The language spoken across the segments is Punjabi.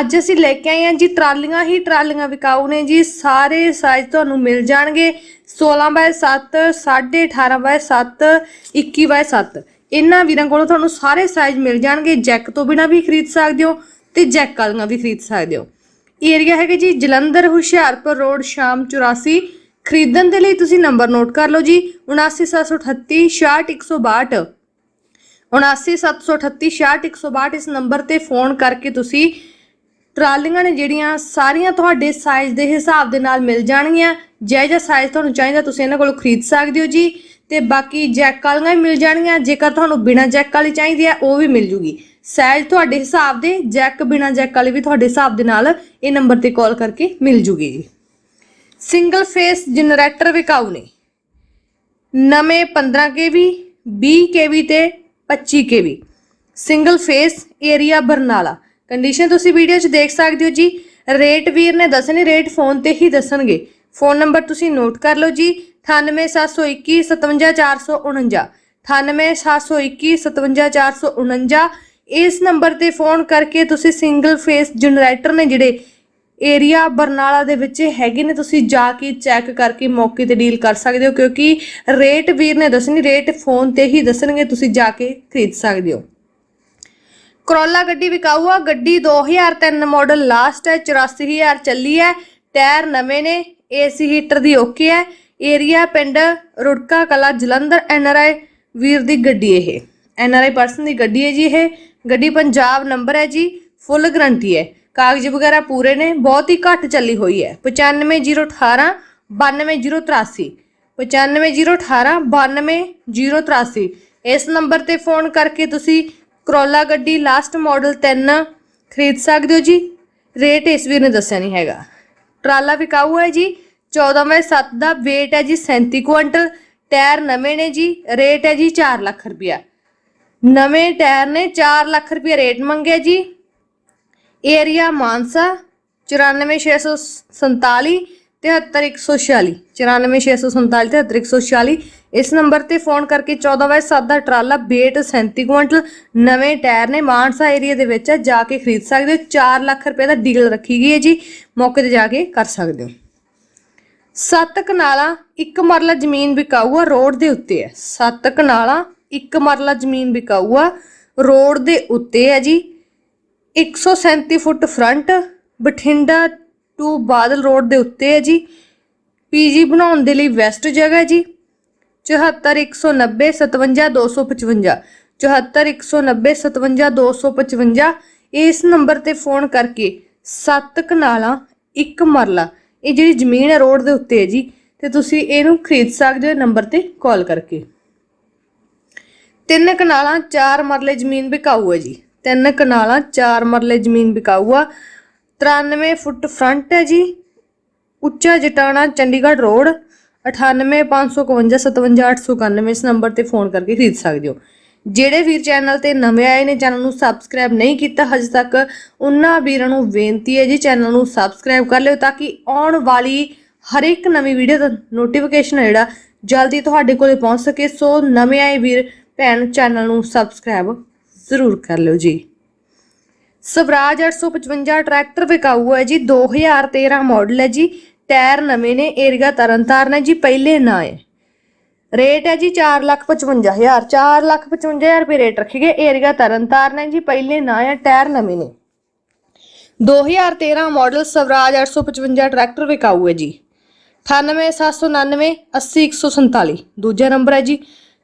ਅੱਜ ਅਸੀਂ ਲੈ ਕੇ ਆਏ ਹਾਂ ਜੀ, ਟਰਾਲੀਆਂ ਹੀ ਟਰਾਲੀਆਂ ਵਿਕਾਊ ਨੇ ਜੀ, ਸਾਰੇ ਸਾਈਜ਼ ਤੁਹਾਨੂੰ ਮਿਲ ਜਾਣਗੇ 16 ਬਾਏ 7 18.5 ਬਾਏ 7 21 ਬਾਏ 7 ਇਹਨਾਂ ਵੀਰਾਂ ਕੋਲੋਂ ਤੁਹਾਨੂੰ ਸਾਰੇ ਸਾਈਜ਼ ਮਿਲ ਜਾਣਗੇ, ਜੈਕ ਤੋਂ ਬਿਨਾ ਵੀ ਖਰੀਦ ਸਕਦੇ ਹੋ ਤੇ ਜੈਕ ਵਾਲੀਆਂ ਵੀ ਖਰੀਦ ਸਕਦੇ ਹੋ। ਏਰੀਆ ਹੈਗਾ ਜੀ, ਜਲੰਧਰ, ਹੁਸ਼ਿਆਰਪੁਰ ਰੋਡ, ਸ਼ਾਮ 84 ਖਰੀਦਣ ਦੇ ਲਈ ਤੁਸੀਂ ਨੰਬਰ ਨੋਟ ਕਰ ਲਓ ਜੀ 79738 66162 79738 66162 ਇਸ ਨੰਬਰ ਤੇ ਫੋਨ ਕਰਕੇ ਤੁਸੀਂ ਟਰਾਲੀਆਂ ਨੇ ਜਿਹੜੀਆਂ ਸਾਰੀਆਂ ਤੁਹਾਡੇ ਸਾਈਜ਼ ਦੇ ਹਿਸਾਬ ਦੇ ਨਾਲ ਮਿਲ ਜਾਣਗੀਆਂ। ਜਿਹੋ ਜਿਹਾ ਸਾਈਜ਼ ਤੁਹਾਨੂੰ ਚਾਹੀਦਾ ਤੁਸੀਂ ਇਹਨਾਂ ਕੋਲੋਂ ਖਰੀਦ ਸਕਦੇ ਹੋ ਜੀ। ਤੇ ਬਾਕੀ ਜੈਕ ਵਾਲੀਆਂ ਵੀ ਮਿਲ ਜਾਣਗੀਆਂ। ਜੇਕਰ ਤੁਹਾਨੂੰ ਬਿਨਾ ਜੈਕ ਵਾਲੀ ਚਾਹੀਦੀ ਹੈ, ਉਹ ਵੀ ਮਿਲ ਜੂਗੀ। ਸਾਈਜ਼ ਤੁਹਾਡੇ ਹਿਸਾਬ ਦੇ ਜੈਕ ਬਿਨਾ ਜੈਕ ਵਾਲੀ ਵੀ ਤੁਹਾਡੇ ਹਿਸਾਬ ਦੇ ਨਾਲ ਇਹ ਨੰਬਰ ਤੇ ਕਾਲ ਕਰਕੇ ਮਿਲ ਜੂਗੀ ਜੀ। ਸਿੰਗਲ ਫੇਸ ਜਨਰੇਟਰ ਵਿਕਾਊ ਨੇ। ਨਵੇਂ 15 ਕੇਵੀ 20 ਕੇਵੀ ਤੇ 25 KV single phase area Barnala. Condition ਤੁਸੀਂ ਵੀਡੀਓ 'ਚ ਦੇਖ ਸਕਦੇ ਹੋ ਜੀ। ਰੇਟ ਵੀਰ ਨੇ ਦੱਸਣੇ ਰੇਟ ਫੋਨ ਤੇ ਹੀ ਦੱਸਣਗੇ। ਫੋਨ ਨੰਬਰ ਤੁਸੀਂ ਨੋਟ ਕਰ ਲਓ ਜੀ। 98721 57449 98721 57449 ਇਸ ਨੰਬਰ ਤੇ ਫੋਨ ਕਰਕੇ ਤੁਸੀਂ ਸਿੰਗਲ ਫੇਸ ਜਨਰੇਟਰ ਨੇ ਜਿਹੜੇ ਏਰੀਆ ਬਰਨਾਲਾ ਦੇ ਵਿੱਚ ਹੈਗੇ ਨੇ, ਤੁਸੀਂ ਜਾ ਕੇ ਚੈੱਕ ਕਰਕੇ ਮੌਕੇ ਤੇ ਡੀਲ ਕਰ ਸਕਦੇ ਹੋ। ਕਿਉਂਕਿ ਰੇਟ ਵੀਰ ਨੇ ਦੱਸਣੀ ਰੇਟ ਫੋਨ ਤੇ ਹੀ ਦੱਸਣਗੇ, ਤੁਸੀਂ ਜਾ ਕੇ ਖਰੀਦ ਸਕਦੇ ਹੋ। ਕਰੋਲਾ ਗੱਡੀ ਵਿਕਾਊ ਆ ਗੱਡੀ 2003 ਮਾਡਲ ਲਾਸਟ ਹੈ 84000 ਚੱਲੀ ਹੈ, ਟਾਇਰ ਨਵੇਂ ਨੇ ਏਸੀ ਹੀਟਰ ਦੀ ਓਕੇ ਹੈ ਏਰੀਆ ਪਿੰਡ ਰੁੜਕਾ ਕਲਾ ਜਲੰਧਰ ਐਨਆਰਆਈ ਵੀਰ ਦੀ ਗੱਡੀ ਇਹ। ਐਨਆਰਆਈ ਪਰਸਨ ਦੀ ਗੱਡੀ ਹੈ ਜੀ ਇਹ। ਗੱਡੀ ਪੰਜਾਬ ਨੰਬਰ ਹੈ ਜੀ ਫੁੱਲ ਗਰੰਟੀ ਹੈ। ਕਾਗਜ਼ ਵਗੈਰਾ ਪੂਰੇ ਨੇ, ਬਹੁਤ ਹੀ ਘੱਟ ਚੱਲੀ ਹੋਈ ਹੈ। 95018 92083 95018 92083 ਇਸ ਨੰਬਰ ਤੇ ਫੋਨ ਕਰਕੇ ਤੁਸੀਂ ਕਰੋਲਾ ਗੱਡੀ ਲਾਸਟ ਮਾਡਲ 3 ਖਰੀਦ ਸਕਦੇ ਹੋ ਜੀ? ਰੇਟ ਇਸ ਵੀਰ ਨੇ ਦੱਸਿਆ ਨਹੀਂ ਹੈਗਾ। ਟਰਾਲਾ ਵਿਕਾਊ ਹੈ ਜੀ 14 ਬਾਈ 7 ਦਾ weight ਹੈ ਜੀ 37 ਕੁਇੰਟਲ। ਟਾਇਰ ਨਵੇਂ ਨੇ ਜੀ ਰੇਟ ਹੈ ਜੀ 4 ਲੱਖ ਰੁਪਇਆ। ਨਵੇਂ ਟਾਇਰ ਨੇ 4 ਲੱਖ ਰੁਪਇਆ ਰੇਟ ਮੰਗਿਆ ਜੀ। ਏਰੀਆ ਮਾਨਸਾ 94647 73146 94647 73146 ਇਸ ਨੰਬਰ ਤੇ ਫੋਨ ਕਰਕੇ 14 ਬਾਈ 7 ਦਾ ਟਰਾਲਾ ਬੇਟ 37 ਕੁਇੰਟਲ ਨਵੇਂ ਟਾਇਰ ਨੇ ਮਾਨਸਾ ਏਰੀਆ ਦੇ ਵਿੱਚ ਹੈ, ਜਾ ਕੇ ਖਰੀਦ ਸਕਦੇ ਹੋ। 4 ਲੱਖ ਰੁਪਏ ਦਾ ਡੀਲ ਰੱਖੀ ਗਈ ਹੈ ਜੀ। ਮੌਕੇ ਤੇ ਜਾ ਕੇ ਕਰ ਸਕਦੇ ਹੋ। ਸੱਤ ਕਨਾਲਾ ਇੱਕ ਮਰਲਾ ਜ਼ਮੀਨ ਵਿਕਾਊ ਆ ਰੋਡ ਦੇ ਉੱਤੇ ਹੈ। ਸੱਤ ਕਨਾਲਾ ਇੱਕ ਮਰਲਾ ਜ਼ਮੀਨ ਵਿਕਾਊ ਆ ਰੋਡ ਦੇ ਉੱਤੇ ਹੈ ਜੀ। 137 foot front Bathinda to Badal road ਦੇ ਉੱਤੇ ਹੈ ਜੀ। ਪੀਜੀ ਬਣਾਉਣ ਦੇ ਲਈ ਵੈਸਟ ਜਗ੍ਹਾ ਹੈ ਜੀ। 74190 57255 74190 57255 ਇਸ ਨੰਬਰ ਤੇ ਫੋਨ ਕਰਕੇ ਸੱਤ ਕਨਾਲਾਂ, ਇੱਕ ਮਰਲਾ। ਇਹ ਜਿਹੜੀ ਜ਼ਮੀਨ ਹੈ ਰੋਡ ਦੇ ਉੱਤੇ ਹੈ ਜੀ, ਤੇ ਤੁਸੀਂ ਇਹਨੂੰ ਖਰੀਦ ਸਕਦੇ ਹੋ ਨੰਬਰ ਤੇ ਕਾਲ ਕਰਕੇ। ਤਿੰਨ ਕਨਾਲਾਂ, ਚਾਰ ਮਰਲੇ ਜ਼ਮੀਨ ਵਿਕਾਊ ਹੈ ਜੀ। ਤਿੰਨ ਕਨਾਲਾਂ, ਚਾਰ ਮਰਲੇ ਜ਼ਮੀਨ ਵਿਕਾਊ ਆ। 93 ਫੁੱਟ ਫਰੰਟ ਹੈ ਜੀ, ਉੱਚਾ ਜਟਾਣਾ ਚੰਡੀਗੜ੍ਹ ਰੋਡ 9855575891 ਇਸ ਨੰਬਰ ਤੇ ਫੋਨ ਕਰਕੇ ਖਰੀਦ ਸਕਦੇ ਹੋ। ਜਿਹੜੇ ਵੀਰ ਚੈਨਲ ਤੇ ਨਵੇਂ ਆਏ ਨੇ, ਚੈਨਲ ਨੂੰ ਸਬਸਕ੍ਰਾਈਬ ਨਹੀਂ ਕੀਤਾ, ਹਜੇ ਤੱਕ ਉਹਨਾਂ ਵੀਰਾਂ ਨੂੰ ਬੇਨਤੀ ਹੈ ਜੀ, ਚੈਨਲ ਨੂੰ ਸਬਸਕ੍ਰਾਈਬ ਕਰ ਲਿਓ ਤਾਂ ਕਿ ਆਉਣ ਵਾਲੀ ਹਰ ਇੱਕ ਨਵੀਂ ਵੀਡੀਓ ਦਾ ਨੋਟੀਫਿਕੇਸ਼ਨ ਹੈ ਜਿਹੜਾ, ਜਲਦੀ ਤੁਹਾਡੇ ਕੋਲੇ ਪਹੁੰਚ ਸਕੇ। ਸੋ ਨਵੇਂ ਆਏ ਵੀਰ, ਭੈਣ ਚੈਨਲ ਨੂੰ ਸਬਸਕ੍ਰਾਈਬ ਜ਼ਰੂਰ ਕਰ ਲਿਓ ਜੀ। ਸਵਰਾਜ 855 ਟਰੈਕਟਰ ਵਿਕਾਊ ਹੈ ਜੀ 2013 ਮਾਡਲ ਹੈ ਜੀ, ਟਾਇਰ ਨਵੇਂ ਨੇ, ਏਰੀਆ ਤਰਨਤਾਰਨ ਹੈ ਜੀ, ਪਹਿਲੇ ਨਾ ਹੈ। ਰੇਟ ਹੈ ਜੀ 455000 455000 ਰੁਪਏ ਰੇਟ ਰੱਖੇ ਗਏ, ਏਰੀਆ ਤਰਨਤਾਰਨ ਹੈ ਜੀ, ਪਹਿਲੇ ਨਾ ਹੈ, ਟਾਇਰ ਨਵੇਂ ਨੇ। 2013 ਮਾਡਲ ਸਵਰਾਜ 855 ਟਰੈਕਟਰ ਵਿਕਾਊ ਹੈ ਜੀ 98799 80147 ਦੂਜਾ ਨੰਬਰ ਹੈ ਜੀ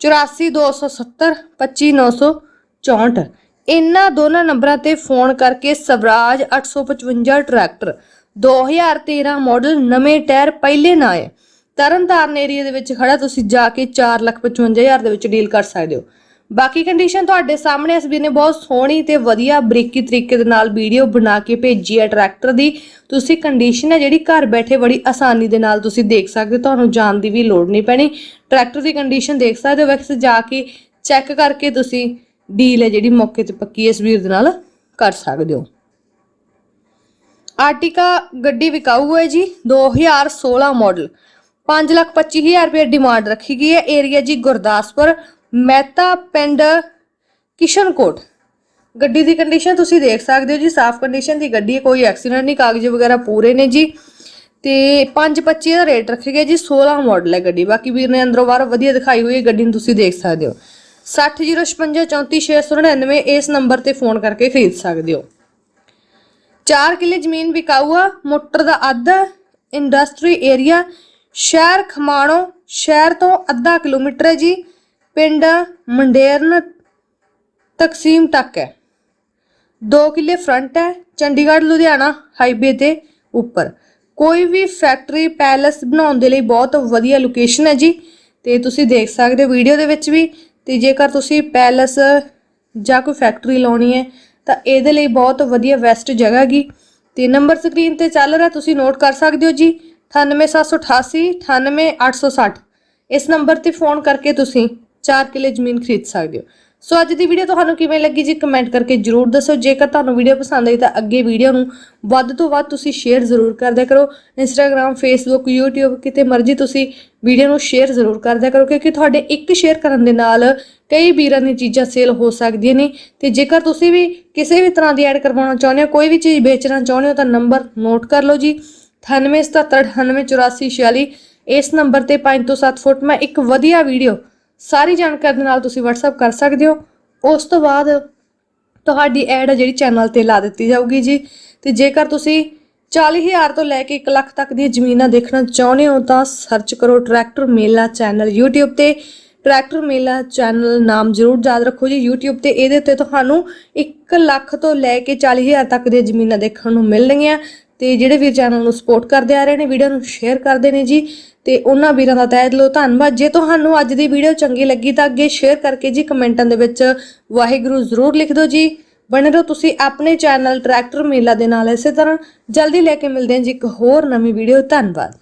84270 25964 ਇਹਨਾਂ ਦੋਨਾਂ ਨੰਬਰਾਂ ਤੇ ਫੋਨ ਕਰਕੇ ਸਵਰਾਜ 855 ਟਰੈਕਟਰ 2013 ਮਾਡਲ ਨਵੇਂ ਟਾਇਰ ਪਹਿਲੇ ਨਾ ਹੈ ਤਰਨਤਾਰਨ ਏਰੀਆ ਦੇ ਵਿੱਚ ਖੜਾ ਤੁਸੀਂ ਜਾ ਕੇ 455000 ਦੇ ਵਿੱਚ ਡੀਲ ਕਰ ਸਕਦੇ ਹੋ। ਬਾਕੀ ਕੰਡੀਸ਼ਨ ਤੁਹਾਡੇ ਸਾਹਮਣੇ ਇਸ ਵੀਰ ਨੇ ਬਹੁਤ ਸੋਹਣੀ ਤੇ ਵਧੀਆ ਬਰੀਕੀ ਤਰੀਕੇ ਦੇ ਨਾਲ ਵੀਡੀਓ ਬਣਾ ਕੇ ਭੇਜੀ ਹੈ ਟਰੈਕਟਰ ਦੀ। ਤੁਸੀਂ ਕੰਡੀਸ਼ਨ ਹੈ ਜਿਹੜੀ ਘਰ ਬੈਠੇ ਬੜੀ ਆਸਾਨੀ ਦੇ ਨਾਲ ਤੁਸੀਂ ਦੇਖ ਸਕਦੇ ਹੋ। ਤੁਹਾਨੂੰ ਜਾਣ ਦੀ ਵੀ ਲੋੜ ਨਹੀਂ ਪੈਣੀ। ਟਰੈਕਟਰ ਦੀ ਕੰਡੀਸ਼ਨ ਦੇਖ ਸਕਦੇ ਹੋ। ਵੈਕਸ ਜਾ ਕੇ ਚੈੱਕ ਕਰਕੇ ਤੁਸੀਂ ਡੀਲ ਹੈ ਜਿਹੜੀ ਮੌਕੇ ਤੇ ਪੱਕੀ ਇਸ ਵੀਰ ਦੇ ਨਾਲ ਕਰ ਸਕਦੇ ਹੋ। ਆਰਟਿਕਾ ਗੱਡੀ ਵਿਕਾਊ ਹੈ ਜੀ 2016 ਮਾਡਲ 525000 ਰੁਪਏ ਡਿਮਾਂਡ ਰੱਖੀ ਗਈ ਹੈ ਏਰੀਆ ਜੀ ਗੁਰਦਾਸਪੁਰ, ਮਹਿਤਾ ਪਿੰਡ ਕਿਸ਼ਨਕੋਟ। ਗੱਡੀ ਦੀ ਕੰਡੀਸ਼ਨ ਤੁਸੀਂ ਦੇਖ ਸਕਦੇ ਹੋ ਜੀ, ਸਾਫ਼ ਕੰਡੀਸ਼ਨ ਦੀ ਗੱਡੀ ਹੈ, ਕੋਈ ਐਕਸੀਡੈਂਟ ਨਹੀਂ, ਕਾਗਜ਼ ਵਗੈਰਾ ਪੂਰੇ ਨੇ ਜੀ। ਤੇ 525 ਦਾ ਰੇਟ ਰੱਖਿਆ ਗਿਆ ਜੀ 16 ਮਾਡਲ ਹੈ ਗੱਡੀ। ਬਾਕੀ ਵੀਰ ਨੇ ਅੰਦਰੋਂ ਬਾਹਰ ਵਧੀਆ ਦਿਖਾਈ ਹੋਈ ਹੈ, ਗੱਡੀ ਨੂੰ ਤੁਸੀਂ ਦੇਖ ਸਕਦੇ ਹੋ। 6005534699 ਇਸ ਨੰਬਰ ਤੇ ਫੋਨ ਕਰਕੇ ਖਰੀਦ ਸਕਦੇ ਹੋ। 4 ਕਿੱਲੇ ਜ਼ਮੀਨ ਵਿਕਾਊਆ, ਮੋਟਰ ਦਾ ਅੱਧ, ਇੰਡਸਟਰੀ ਏਰੀਆ, ਸ਼ਹਿਰ ਖਮਾਣੋ, ਸ਼ਹਿਰ ਤੋਂ ਅੱਧਾ ਕਿਲੋਮੀਟਰ ਹੈ ਜੀ, ਪਿੰਡ ਮੰਡੇਰਨ ਤਕਸੀਮ ਤੱਕ ਹੈ। 2 ਕਿੱਲੇ ਫਰੰਟ ਹੈ, ਚੰਡੀਗੜ੍ਹ, ਲੁਧਿਆਣਾ ਹਾਈਵੇ 'ਤੇ ਉੱਪਰ। ਕੋਈ ਵੀ ਫੈਕਟਰੀ, ਪੈਲਸ ਬਣਾਉਣ ਦੇ ਲਈ ਬਹੁਤ ਵਧੀਆ ਲੋਕੇਸ਼ਨ ਹੈ ਜੀ, ਤੇ ਤੁਸੀਂ ਦੇਖ ਸਕਦੇ ਹੋ ਵੀਡੀਓ ਦੇ ਵਿੱਚ ਵੀ ਤੇ ਜੇਕਰ ਤੁਸੀਂ ਪੈਲਸ ਜਾਂ ਕੋਈ ਫੈਕਟਰੀ ਲਾਉਣੀ ਹੈ, ਤਾਂ ਇਹਦੇ ਲਈ ਬਹੁਤ ਵਧੀਆ ਵੈਸਟ ਜਗ੍ਹਾ ਗੀ ਤੇ ਨੰਬਰ ਸਕਰੀਨ ਤੇ ਚੱਲ ਰਿਹਾ, ਤੁਸੀਂ ਨੋਟ ਕਰ ਸਕਦੇ ਹੋ ਜੀ 98788 98860 ਇਸ ਨੰਬਰ ਤੇ ਫੋਨ ਕਰਕੇ ਤੁਸੀਂ 4 ਕਿੱਲੇ ਜ਼ਮੀਨ ਖਰੀਦ ਸਕਦੇ ਹੋ। ਸੋ ਅੱਜ ਦੀ ਵੀਡੀਓ ਤੁਹਾਨੂੰ ਕਿਵੇਂ ਲੱਗੀ ਜੀ ਕਮੈਂਟ ਕਰਕੇ ਜਰੂਰ ਦੱਸੋ। ਜੇਕਰ ਤੁਹਾਨੂੰ ਵੀਡੀਓ ਪਸੰਦ ਆਈ ਤਾਂ ਅੱਗੇ ਵੀਡੀਓ ਨੂੰ ਵੱਧ ਤੋਂ ਵੱਧ ਤੁਸੀਂ ਸ਼ੇਅਰ ਜ਼ਰੂਰ ਕਰਦਿਆ ਕਰੋ। ਇੰਸਟਾਗ੍ਰam ਫੇਸਬੁੱਕ YouTube, ਕਿਤੇ ਮਰਜ਼ੀ ਤੁਸੀਂ ਵੀਡੀਓ ਨੂੰ ਸ਼ੇਅਰ ਜ਼ਰੂਰ ਕਰਦਿਆ ਕਰੋ, ਕਿਉਂਕਿ ਤੁਹਾਡੇ ਇੱਕ ਸ਼ੇਅਰ ਕਰਨ ਦੇ ਨਾਲ ਕਈ ਵੀਰਾਂ ਦੀਆਂ ਚੀਜ਼ਾਂ ਸੇਲ ਹੋ ਸਕਦੀਆਂ ਨੇ। ਤੇ ਜੇਕਰ ਤੁਸੀਂ ਵੀ ਕਿਸੇ ਵੀ ਤਰ੍ਹਾਂ ਦੀ ਐਡ ਕਰਵਾਉਣਾ ਚਾਹੁੰਦੇ ਹੋ, ਕੋਈ ਵੀ ਚੀਜ਼ ਵੇਚਣਾ ਚਾਹੁੰਦੇ ਹੋ ਤਾਂ ਨੰਬਰ ਨੋਟ ਕਰ ਲਓ ਜੀ। 9877988446 ਇਸ ਨੰਬਰ ਤੇ 5 ਤੋਂ 7 ਫੁੱਟ ਮੈਂ ਇੱਕ ਵਧੀਆ ਵੀਡੀਓ ਸਾਰੀ ਜਾਣਕਾਰੀ ਦੇ ਨਾਲ ਤੁਸੀਂ WhatsApp ਕਰ ਸਕਦੇ ਹੋ। ਉਸ ਤੋਂ ਬਾਅਦ ਤੁਹਾਡੀ ਐਡ ਹੈ ਜਿਹੜੀ ਚੈਨਲ ਤੇ ਲਾ ਦਿੱਤੀ ਜਾਊਗੀ ਜੀ। ਤੇ ਜੇਕਰ ਤੁਸੀਂ 40000 ਤੋਂ ਲੈ ਕੇ 1 ਲੱਖ ਤੱਕ ਦੀਆਂ ਜ਼ਮੀਨਾਂ ਦੇਖਣਾ ਚਾਹੁੰਦੇ ਹੋ, ਤਾਂ ਸਰਚ ਕਰੋ ਟਰੈਕਟਰ ਮੇਲਾ ਚੈਨਲ YouTube ਤੇ। ਟਰੈਕਟਰ ਮੇਲਾ ਚੈਨਲ ਨਾਮ ਜ਼ਰੂਰ ਯਾਦ ਰੱਖੋ ਜੀ। YouTube ਤੇ ਇਹਦੇ ਉੱਤੇ ਤੁਹਾਨੂੰ 1 ਲੱਖ ਤੋਂ ਲੈ ਕੇ 40000 ਤੱਕ ਦੀਆਂ ਜ਼ਮੀਨਾਂ ਦੇਖਣ ਨੂੰ ਮਿਲਣਗੀਆਂ। ਤੇ ਜਿਹੜੇ ਵੀਰ ਚੈਨਲ ਨੂੰ ਸਪੋਰਟ ਕਰਦੇ ਆ ਰਹੇ ਨੇ, ਵੀਡੀਓ ਨੂੰ ਸ਼ੇਅਰ ਕਰਦੇ ਨੇ ਜੀ, ਤੇ ਉਹਨਾਂ ਵੀਰਾਂ ਦਾ ਤਹਿ ਦਿਲੋਂ ਧੰਨਵਾਦ। ਜੇ ਤੁਹਾਨੂੰ ਅੱਜ ਦੀ ਵੀਡੀਓ ਚੰਗੀ ਲੱਗੀ ਤਾਂ ਅੱਗੇ ਸ਼ੇਅਰ ਕਰਕੇ ਜੀ ਕਮੈਂਟਾਂ ਦੇ ਵਿੱਚ ਵਾਹਿਗੁਰੂ ਜ਼ਰੂਰ ਲਿਖ ਦਿਓ ਜੀ। ਬਣੇ ਰਹੋ ਤੁਸੀਂ ਆਪਣੇ ਚੈਨਲ ਟਰੈਕਟਰ ਮੇਲਾ ਦੇ ਨਾਲ ਇਸੇ ਤਰ੍ਹਾਂ। ਜਲਦੀ ਲੈ ਕੇ ਮਿਲਦੇ ਹਾਂ ਜੀ ਇੱਕ ਹੋਰ ਨਵੀਂ ਵੀਡੀਓ। ਧੰਨਵਾਦ।